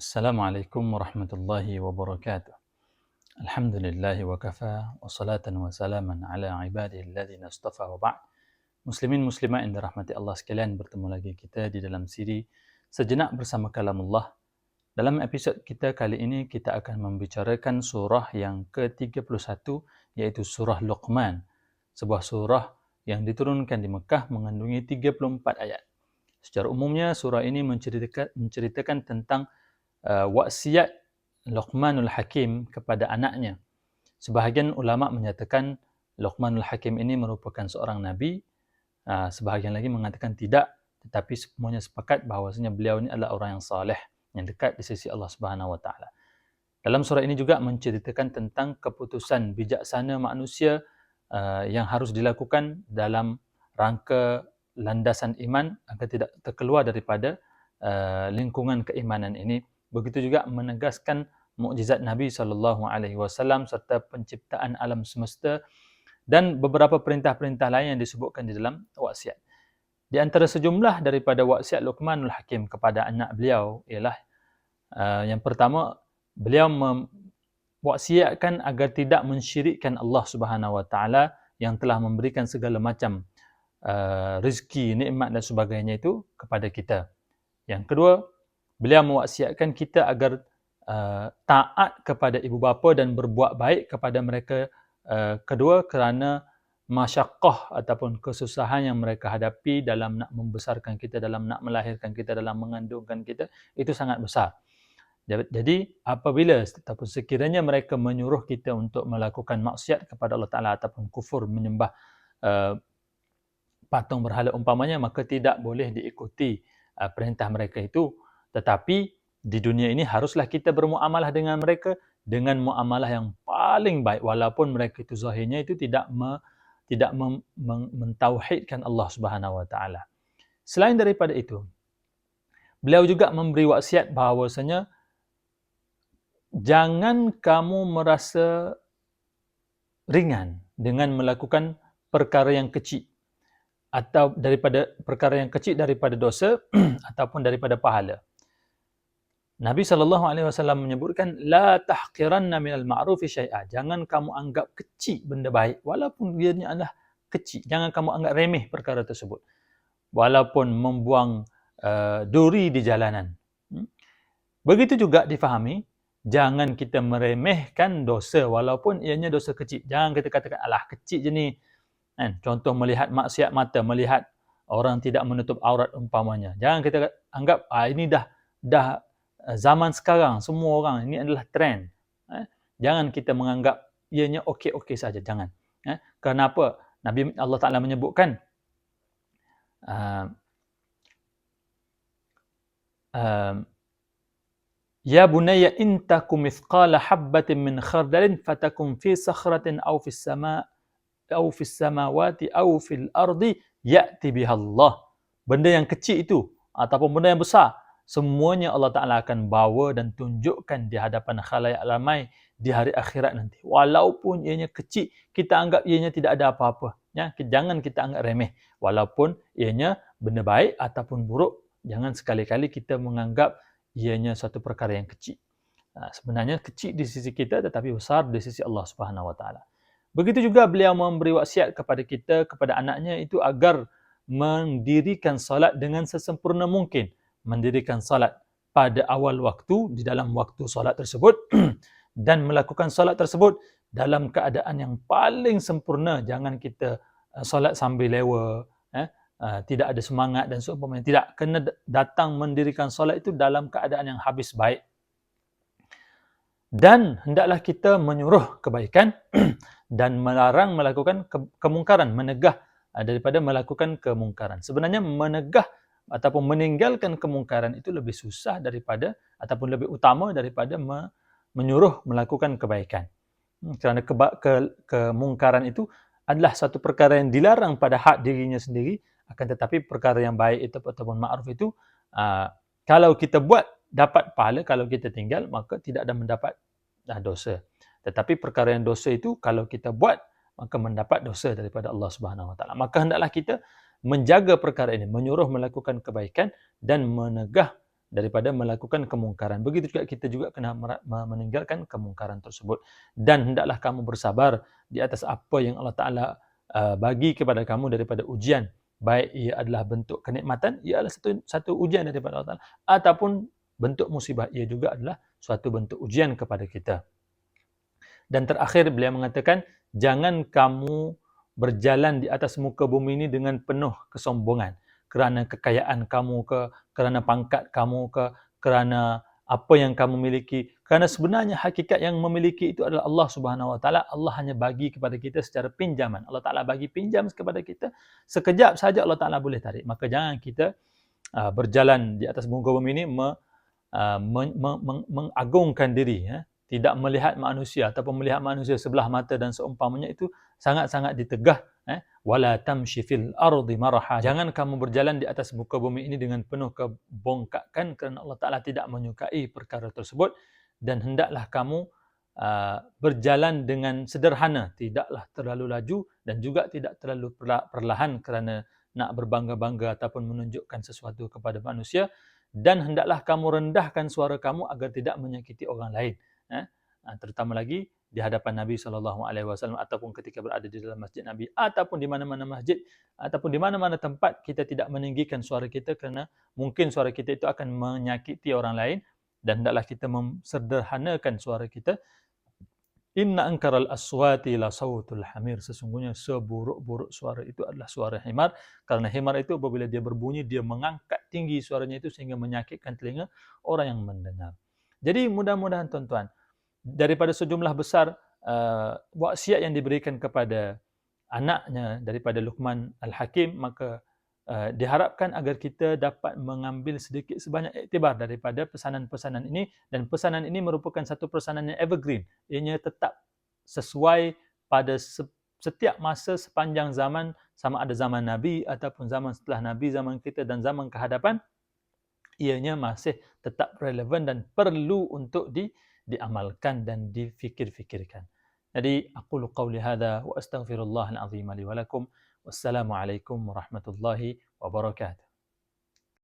السلام عليكم ورحمة الله وبركاته الحمد لله وكفى وصلاة وسلاما على عباده الذين اصطفى وبعد Muslimin muslimat yang dirahmati Allah sekalian bertemu lagi kita di dalam siri Sejenak bersama kalam Allah. Dalam episod kita kali ini kita akan membicarakan surah yang ke-31 iaitu surah Luqman. Sebuah surah yang diturunkan di Mekah mengandungi 34 ayat. Secara umumnya surah ini menceritakan, menceritakan tentang uh, wasiat Luqmanul Hakim kepada anaknya. Sebahagian ulama menyatakan Luqmanul Hakim ini merupakan seorang nabi, uh, sebahagian lagi mengatakan tidak, tetapi semuanya sepakat bahawasanya beliau ini adalah orang yang saleh, yang dekat di sisi Allah Subhanahu wa taala. Dalam surah ini juga menceritakan tentang keputusan bijaksana manusia uh, yang harus dilakukan dalam rangka landasan iman agar tidak terkeluar daripada uh, lingkungan keimanan ini begitu juga menegaskan mukjizat Nabi sallallahu alaihi wasallam serta penciptaan alam semesta dan beberapa perintah-perintah lain yang disebutkan di dalam wasiat. Di antara sejumlah daripada wasiat Luqmanul Hakim kepada anak beliau ialah uh, yang pertama beliau mewasiatkan agar tidak mensyirikkan Allah Subhanahu wa taala yang telah memberikan segala macam uh, rezeki, nikmat dan sebagainya itu kepada kita. Yang kedua, beliau mewasiatkan kita agar uh, taat kepada ibu bapa dan berbuat baik kepada mereka uh, kedua kerana masyakkah ataupun kesusahan yang mereka hadapi dalam nak membesarkan kita, dalam nak melahirkan kita, dalam mengandungkan kita, itu sangat besar. Jadi apabila ataupun sekiranya mereka menyuruh kita untuk melakukan maksiat kepada Allah Ta'ala ataupun kufur menyembah uh, patung berhala umpamanya, maka tidak boleh diikuti uh, perintah mereka itu tetapi di dunia ini haruslah kita bermuamalah dengan mereka dengan muamalah yang paling baik walaupun mereka itu zahirnya itu tidak me, tidak mem, mem, mentauhidkan Allah Subhanahu wa taala. Selain daripada itu, beliau juga memberi wasiat bahawasanya jangan kamu merasa ringan dengan melakukan perkara yang kecil atau daripada perkara yang kecil daripada dosa ataupun daripada pahala. Nabi sallallahu alaihi wasallam menyebutkan la tahqiranna minal ma'ruf syai'a. Jangan kamu anggap kecil benda baik walaupun dia adalah kecil. Jangan kamu anggap remeh perkara tersebut. Walaupun membuang uh, duri di jalanan. Hmm? Begitu juga difahami jangan kita meremehkan dosa walaupun ianya dosa kecil. Jangan kita katakan alah kecil je ni. Kan? Contoh melihat maksiat mata, melihat orang tidak menutup aurat umpamanya. Jangan kita anggap ah ini dah dah zaman sekarang semua orang ini adalah trend. Eh? Jangan kita menganggap ianya okey-okey saja, jangan. Eh? Kenapa? Nabi Allah Taala menyebutkan uh, uh, Ya bunayya in takum mithqala habbatin min khardalin fatakum fi sakhratin aw fi sama aw fi samawati aw fil ardi ya'ti biha Allah. Benda yang kecil itu ataupun benda yang besar semuanya Allah Ta'ala akan bawa dan tunjukkan di hadapan khalayak ramai di hari akhirat nanti. Walaupun ianya kecil, kita anggap ianya tidak ada apa-apa. Ya, jangan kita anggap remeh. Walaupun ianya benda baik ataupun buruk, jangan sekali-kali kita menganggap ianya satu perkara yang kecil. Nah, sebenarnya kecil di sisi kita tetapi besar di sisi Allah Subhanahu Wa Taala. Begitu juga beliau memberi wasiat kepada kita, kepada anaknya itu agar mendirikan salat dengan sesempurna mungkin mendirikan salat pada awal waktu di dalam waktu salat tersebut dan melakukan salat tersebut dalam keadaan yang paling sempurna. Jangan kita uh, salat sambil lewa eh uh, tidak ada semangat dan seumpamanya. Tidak kena datang mendirikan salat itu dalam keadaan yang habis baik. Dan hendaklah kita menyuruh kebaikan dan melarang melakukan ke- kemungkaran menegah uh, daripada melakukan kemungkaran. Sebenarnya menegah ataupun meninggalkan kemungkaran itu lebih susah daripada ataupun lebih utama daripada me, menyuruh melakukan kebaikan. Hmm, kerana keba, ke, kemungkaran itu adalah satu perkara yang dilarang pada hak dirinya sendiri akan tetapi perkara yang baik itu ataupun ma'ruf itu uh, kalau kita buat dapat pahala kalau kita tinggal maka tidak ada mendapat uh, dosa. Tetapi perkara yang dosa itu kalau kita buat maka mendapat dosa daripada Allah Subhanahu Wa Taala. Maka hendaklah kita menjaga perkara ini, menyuruh melakukan kebaikan dan menegah daripada melakukan kemungkaran. Begitu juga kita juga kena meninggalkan kemungkaran tersebut. Dan hendaklah kamu bersabar di atas apa yang Allah Ta'ala uh, bagi kepada kamu daripada ujian. Baik ia adalah bentuk kenikmatan, ia adalah satu, satu ujian daripada Allah Ta'ala. Ataupun bentuk musibah, ia juga adalah suatu bentuk ujian kepada kita. Dan terakhir beliau mengatakan, jangan kamu berjalan di atas muka bumi ini dengan penuh kesombongan kerana kekayaan kamu ke kerana pangkat kamu ke kerana apa yang kamu miliki. Kerana sebenarnya hakikat yang memiliki itu adalah Allah Subhanahu Wa Taala. Allah hanya bagi kepada kita secara pinjaman. Allah Taala bagi pinjam kepada kita. Sekejap saja Allah Taala boleh tarik. Maka jangan kita uh, berjalan di atas muka bumi ini me, uh, me, me, me, mengagungkan diri ya tidak melihat manusia ataupun melihat manusia sebelah mata dan seumpamanya itu sangat-sangat ditegah eh? Wala tamshi fil ardi maraha jangan kamu berjalan di atas muka bumi ini dengan penuh kebongkakan kerana Allah Taala tidak menyukai perkara tersebut. Dan hendaklah kamu uh, berjalan dengan sederhana tidaklah terlalu laju dan juga tidak terlalu perlahan kerana nak berbangga-bangga ataupun menunjukkan sesuatu kepada manusia. Dan hendaklah kamu rendahkan suara kamu agar tidak menyakiti orang lain eh? Ah, terutama lagi di hadapan Nabi sallallahu alaihi wasallam ataupun ketika berada di dalam masjid Nabi ataupun di mana-mana masjid ataupun di mana-mana tempat kita tidak meninggikan suara kita kerana mungkin suara kita itu akan menyakiti orang lain dan hendaklah kita memsederhanakan suara kita Inna ankaral aswati la sawtul hamir. Sesungguhnya seburuk-buruk suara itu adalah suara himar. Karena himar itu apabila dia berbunyi, dia mengangkat tinggi suaranya itu sehingga menyakitkan telinga orang yang mendengar. Jadi mudah-mudahan tuan-tuan daripada sejumlah besar uh, wasiat yang diberikan kepada anaknya daripada Luqman Al-Hakim maka uh, diharapkan agar kita dapat mengambil sedikit sebanyak iktibar daripada pesanan-pesanan ini. Dan pesanan ini merupakan satu pesanan yang evergreen. Ianya tetap sesuai pada setiap masa sepanjang zaman sama ada zaman Nabi ataupun zaman setelah Nabi zaman kita dan zaman kehadapan ianya masih tetap relevan dan perlu untuk di, diamalkan dan difikir-fikirkan. Jadi aku qauli hadza wa astaghfirullah al-azim li wa lakum. Wassalamualaikum warahmatullahi wabarakatuh.